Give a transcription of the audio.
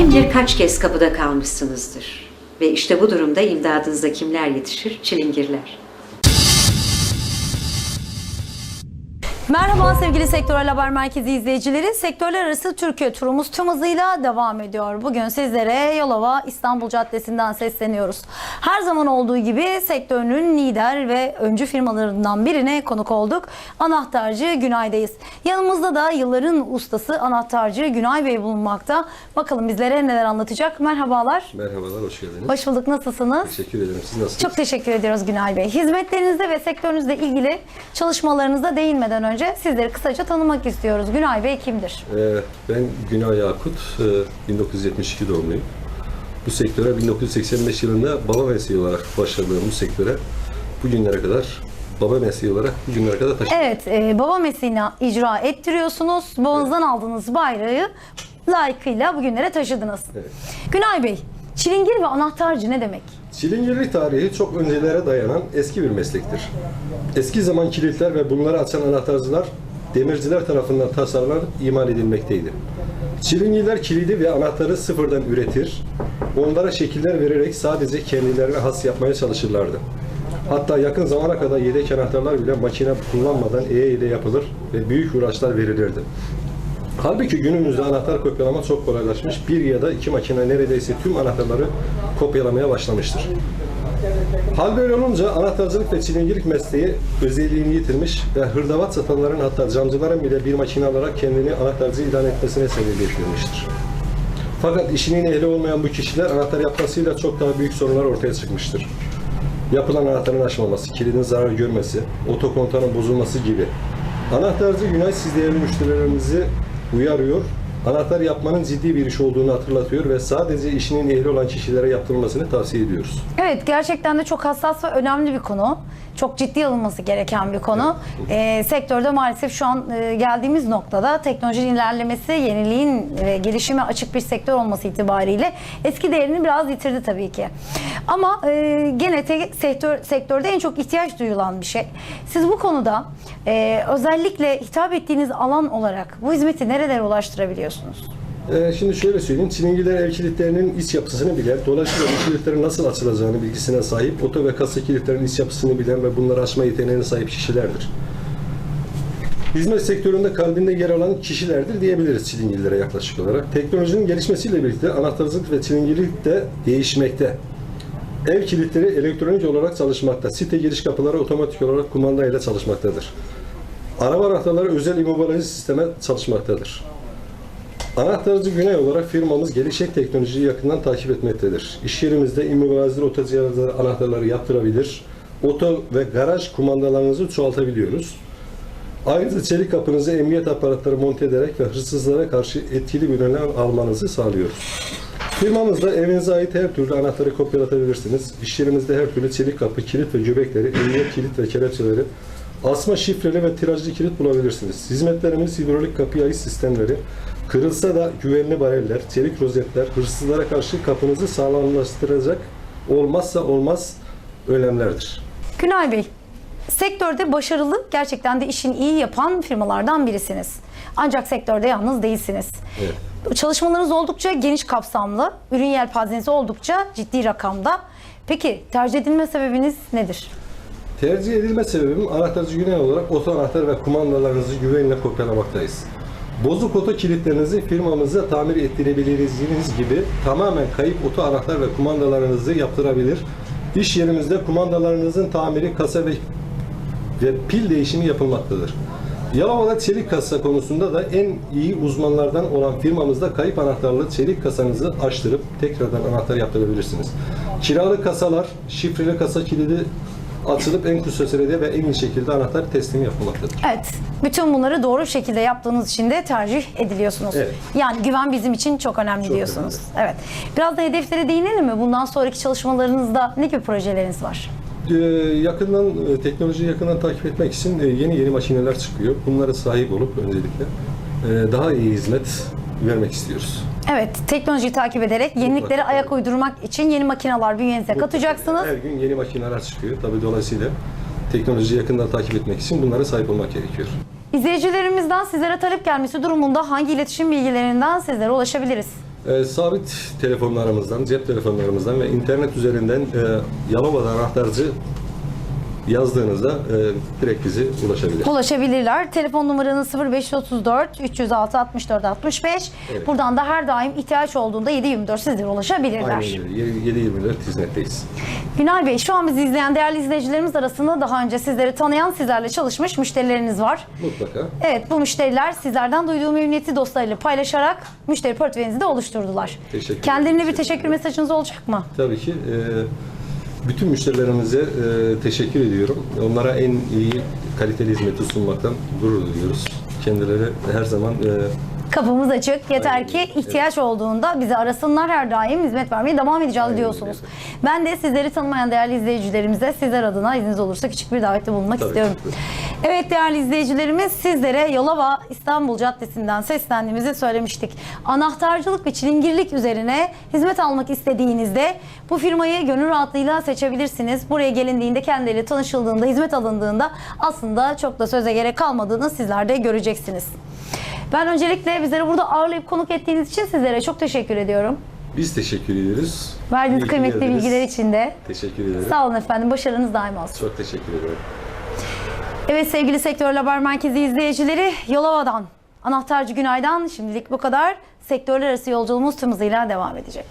Kim kaç kez kapıda kalmışsınızdır. Ve işte bu durumda imdadınıza kimler yetişir? Çilingirler. Merhaba sevgili Sektörel Haber Merkezi izleyicileri. Sektörler arası Türkiye turumuz tüm hızıyla devam ediyor. Bugün sizlere Yolova İstanbul Caddesi'nden sesleniyoruz. Her zaman olduğu gibi sektörünün lider ve öncü firmalarından birine konuk olduk. Anahtarcı Günay'dayız. Yanımızda da yılların ustası Anahtarcı Günay Bey bulunmakta. Bakalım bizlere neler anlatacak. Merhabalar. Merhabalar, hoş geldiniz. Hoş bulduk. Nasılsınız? Teşekkür ederim. Siz nasılsınız? Çok teşekkür ediyoruz Günay Bey. Hizmetlerinizde ve sektörünüzle ilgili çalışmalarınıza değinmeden önce sizleri kısaca tanımak istiyoruz. Günay Bey kimdir? Ee, ben Günay Yakut, ee, 1972 doğumluyum. Bu sektöre 1985 yılında baba mesleği olarak başladığım bu sektöre bugünlere kadar baba mesleği olarak bugünlere kadar taşıdım. Evet, e, baba mesleğini icra ettiriyorsunuz. Babanızdan aldığınız bayrağı layıkıyla bugünlere taşıdınız. Evet. Günay Bey, çilingir ve anahtarcı ne demek? Çilingirlik tarihi çok öncelere dayanan eski bir meslektir. Eski zaman kilitler ve bunları açan anahtarcılar demirciler tarafından tasarlanıp imal edilmekteydi. Çilingirler kilidi ve anahtarı sıfırdan üretir, onlara şekiller vererek sadece kendilerine has yapmaya çalışırlardı. Hatta yakın zamana kadar yedek anahtarlar bile makine kullanmadan E ile yapılır ve büyük uğraşlar verilirdi. Halbuki günümüzde anahtar kopyalama çok kolaylaşmış. Bir ya da iki makine neredeyse tüm anahtarları kopyalamaya başlamıştır. Hal böyle olunca anahtarcılık ve çilingirlik mesleği özelliğini yitirmiş ve hırdavat satanların hatta camcıların bile bir makine alarak kendini anahtarcı ilan etmesine sebebiyet vermiştir. Fakat işinin ehli olmayan bu kişiler anahtar yapmasıyla çok daha büyük sorunlar ortaya çıkmıştır. Yapılan anahtarın açmaması, kilidin zarar görmesi, otokontanın bozulması gibi. Anahtarcı Günay siz değerli müşterilerimizi uyarıyor, anahtar yapmanın ciddi bir iş olduğunu hatırlatıyor ve sadece işinin ehli olan kişilere yaptırılmasını tavsiye ediyoruz. Evet, gerçekten de çok hassas ve önemli bir konu. Çok ciddi alınması gereken bir konu. Ee, sektörde maalesef şu an e, geldiğimiz noktada teknolojinin ilerlemesi, yeniliğin ve gelişime açık bir sektör olması itibariyle eski değerini biraz yitirdi tabii ki. Ama e, gene te- sektör, sektörde en çok ihtiyaç duyulan bir şey. Siz bu konuda e, özellikle hitap ettiğiniz alan olarak bu hizmeti nerelere ulaştırabiliyorsunuz? Ee, şimdi şöyle söyleyeyim, çilingirler ev kilitlerinin iç yapısını bilen, dolayısıyla bu kilitlerin nasıl açılacağını bilgisine sahip, oto ve kasa kilitlerin iç yapısını bilen ve bunları açma yeteneğine sahip kişilerdir. Hizmet sektöründe kalbinde yer alan kişilerdir diyebiliriz çilingirlere yaklaşık olarak. Teknolojinin gelişmesiyle birlikte anahtarcılık ve çilingirlik de değişmekte. Ev kilitleri elektronik olarak çalışmakta. Site giriş kapıları otomatik olarak kumanda ile çalışmaktadır. Araba anahtarları özel immobilize sisteme çalışmaktadır. Anahtarcı Güney olarak firmamız gelişecek teknolojiyi yakından takip etmektedir. İş yerimizde immobilizer oto anahtarları yaptırabilir, oto ve garaj kumandalarınızı çoğaltabiliyoruz. Ayrıca çelik kapınızı emniyet aparatları monte ederek ve hırsızlara karşı etkili bir önlem almanızı sağlıyoruz. Firmamızda evinize ait her türlü anahtarı kopyalatabilirsiniz. İş yerimizde her türlü çelik kapı, kilit ve göbekleri, emniyet kilit ve kelepçeleri, asma şifreli ve tirajlı kilit bulabilirsiniz. Hizmetlerimiz hidrolik kapı ayı sistemleri, kırılsa da güvenli bareller, çelik rozetler, hırsızlara karşı kapınızı sağlamlaştıracak olmazsa olmaz önlemlerdir. Günay Bey, sektörde başarılı, gerçekten de işini iyi yapan firmalardan birisiniz. Ancak sektörde yalnız değilsiniz. Evet. Çalışmalarınız oldukça geniş kapsamlı, ürün yelpazeniz oldukça ciddi rakamda. Peki tercih edilme sebebiniz nedir? Tercih edilme sebebim anahtarcı güney olarak oto anahtar ve kumandalarınızı güvenle kopyalamaktayız. Bozuk oto kilitlerinizi firmamıza tamir ettirebileceğiniz gibi tamamen kayıp oto anahtar ve kumandalarınızı yaptırabilir. İş yerimizde kumandalarınızın tamiri, kasa ve, ve pil değişimi yapılmaktadır. Yalova'da çelik kasa konusunda da en iyi uzmanlardan olan firmamızda kayıp anahtarlı çelik kasanızı açtırıp tekrardan anahtar yaptırabilirsiniz. Kiralık kasalar, şifreli kasa kilidi açılıp en kısa sürede ve en iyi şekilde anahtar teslim yapılmaktadır. Evet, bütün bunları doğru şekilde yaptığınız için de tercih ediliyorsunuz. Evet. Yani güven bizim için çok önemli Çok diyorsunuz. Evet. Biraz da hedeflere değinelim mi? Bundan sonraki çalışmalarınızda ne gibi projeleriniz var? Ee, yakından e, teknolojiyi yakından takip etmek için e, yeni yeni makineler çıkıyor. Bunlara sahip olup öncelikle e, daha iyi hizmet vermek istiyoruz. Evet, teknolojiyi takip ederek yeniliklere Mutlaka. ayak uydurmak için yeni makineler bünyenize katacaksınız. Her gün yeni makineler çıkıyor. Tabii dolayısıyla teknolojiyi yakından takip etmek için bunlara sahip olmak gerekiyor. İzleyicilerimizden sizlere talep gelmesi durumunda hangi iletişim bilgilerinden sizlere ulaşabiliriz? E, sabit telefonlarımızdan, cep telefonlarımızdan ve internet üzerinden e, Yalova'da anahtarcı yazdığınızda e, direkt bize ulaşabilir. Ulaşabilirler. Telefon numaranız 0534 306 64 65. Evet. Buradan da her daim ihtiyaç olduğunda 724 sizlere ulaşabilirler. Aynen öyle. 7-24 hizmetteyiz. Günay Bey şu an bizi izleyen değerli izleyicilerimiz arasında daha önce sizleri tanıyan, sizlerle çalışmış müşterileriniz var. Mutlaka. Evet bu müşteriler sizlerden duyduğu memnuniyeti dostlarıyla paylaşarak müşteri portföyünüzü de oluşturdular. Teşekkür Kendilerine bir ederim. teşekkür mesajınız olacak mı? Tabii ki e, bütün müşterilerimize e, teşekkür ediyorum. Onlara en iyi kaliteli hizmeti sunmaktan gurur duyuyoruz. Kendileri her zaman e, Kapımız açık. Yeter ki ihtiyaç olduğunda bizi arasınlar her daim hizmet vermeye devam edeceğiz Aynen diyorsunuz. Ben de sizleri tanımayan değerli izleyicilerimize sizler adına izniniz olursa küçük bir davette bulunmak Tabii istiyorum. ki. Evet değerli izleyicilerimiz sizlere Yolova İstanbul Caddesi'nden seslendiğimizi söylemiştik. Anahtarcılık ve çilingirlik üzerine hizmet almak istediğinizde bu firmayı gönül rahatlığıyla seçebilirsiniz. Buraya gelindiğinde kendileriyle tanışıldığında, hizmet alındığında aslında çok da söze gerek kalmadığını sizler de göreceksiniz. Ben öncelikle bizleri burada ağırlayıp konuk ettiğiniz için sizlere çok teşekkür ediyorum. biz teşekkür ediyoruz. Verdiğiniz kıymetli bilgiler için de. Teşekkür ederim. Sağ olun efendim. Başarınız daim olsun. Çok teşekkür ederim. Evet sevgili Sektör Haber Merkezi izleyicileri Yolova'dan, Anahtarcı Günay'dan şimdilik bu kadar. Sektörler arası yolculuğumuz tüm hızıyla devam edecek.